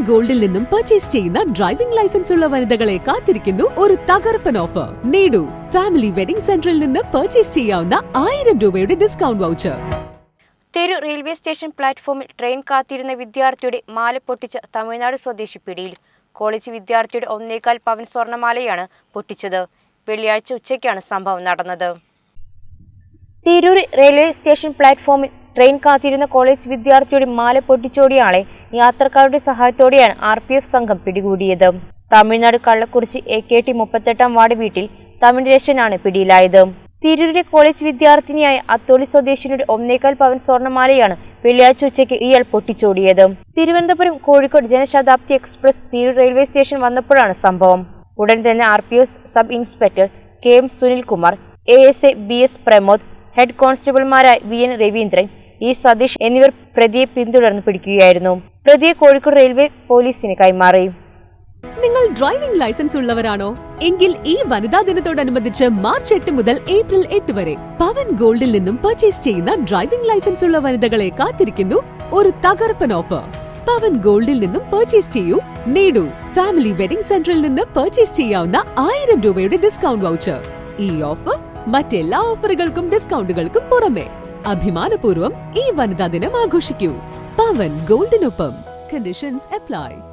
ഗോൾഡിൽ നിന്നും പർച്ചേസ് ചെയ്യുന്ന driving licence ഉള്ള വനിതകളെ കാത്തിരിക്കുന്നു ഒരു തകർപ്പൻ ഓഫർ നേടൂ. ഫാമിലി വെഡിംഗ് സെന്ററിൽ നിന്ന് പർച്ചേസ് ചെയ്യാവുന്ന ആയിരം രൂപയുടെ ഡിസ്കൗണ്ട് വൗച്ചർ തെരു റെയിൽവേ സ്റ്റേഷൻ പ്ലാറ്റ്ഫോമിൽ ട്രെയിൻ കാത്തിരുന്ന വിദ്യാർത്ഥിയുടെ മാല പൊട്ടിച്ച തമിഴ്നാട് സ്വദേശി പിടിയിൽ. കോളേജ് വിദ്യാർത്ഥിയുടെ ഒന്നേകാൽ പവൻ സ്വർണമാലയാണ് പൊട്ടിച്ചത്. വെള്ളിയാഴ്ച ഉച്ചയ്ക്കാണ് സംഭവം നടന്നത്. തിരൂർ റെയിൽവേ സ്റ്റേഷൻ പ്ലാറ്റ്ഫോമിൽ ട്രെയിൻ കാത്തിരുന്ന കോളേജ് വിദ്യാർത്ഥിയുടെ മാല പൊട്ടിച്ചോടിയാളെ യാത്രക്കാരുടെ സഹായത്തോടെയാണ് ആർ പി എഫ് സംഘം പിടികൂടിയത്. Tamil Nadu Kallakurichi A K T മുപ്പത്തെട്ടാം ward വീട്ടിൽ തമിഴ് രേശനാണ് പിടിയിലായത്. തിരൂരിലെ കോളേജ് വിദ്യാർത്ഥിനിയായ അത്തോളി സ്വദേശിനിയുടെ ഒന്നേകാൽ പവൻ സ്വർണമാലയാണ് വെള്ളിയാഴ്ച ഉച്ചയ്ക്ക് ഇയാൾ പൊട്ടിച്ചോടിയത്. Thiruvananthapuram Kozhikode Jan Shatabdi express Tirur railway station വന്നപ്പോഴാണ് സംഭവം. ഉടൻ തന്നെ R P S sub inspector K M Sunilkumar A S A B S Pramod head കോൺസ്റ്റബിൾമാരായ V N Raveendran E Satheesh എന്നിവർ പ്രതിയെ പിന്തുടർന്ന് പിടിക്കുകയായിരുന്നു. പ്രതിയെ കോഴിക്കോട് റെയിൽവേ പോലീസിന് കൈമാറി. നിങ്ങൾ ഡ്രൈവിംഗ് ലൈസൻസ് ഉള്ളവരാണോ? എങ്കിൽ ഈ വനിതാ ദിനത്തോടനുബന്ധിച്ച് മാർച്ച് എട്ട് മുതൽ ഏപ്രിൽ എട്ട് വരെ പവൻ ഗോൾഡിൽ നിന്നും പർച്ചേസ് ചെയ്യുന്ന ഡ്രൈവിംഗ് ലൈസൻസ് ഉള്ള വനിതകളെ കാത്തിരിക്കുന്നു ഒരു തകർപ്പൻ ഓഫർ. പവൻ ഗോൾഡിൽ നിന്നും പർച്ചേസ് ചെയ്യൂ. നേടൂ. ഫാമിലി വെഡിംഗ് സെന്ററിൽ നിന്ന് പർച്ചേസ് ചെയ്യാവുന്ന ആയിരം രൂപയുടെ ഡിസ്കൗണ്ട് വൗച്ചർ. ഈ ഓഫർ മറ്റെല്ലാ ഓഫറുകൾക്കും ഡിസ്കൗണ്ടുകൾക്കും പുറമെ. അഭിമാനപൂർവം ഈ വനിതാ ദിനം ആഘോഷിക്കൂ. പവൻ ഗോൾഡിനൊപ്പം. Conditions apply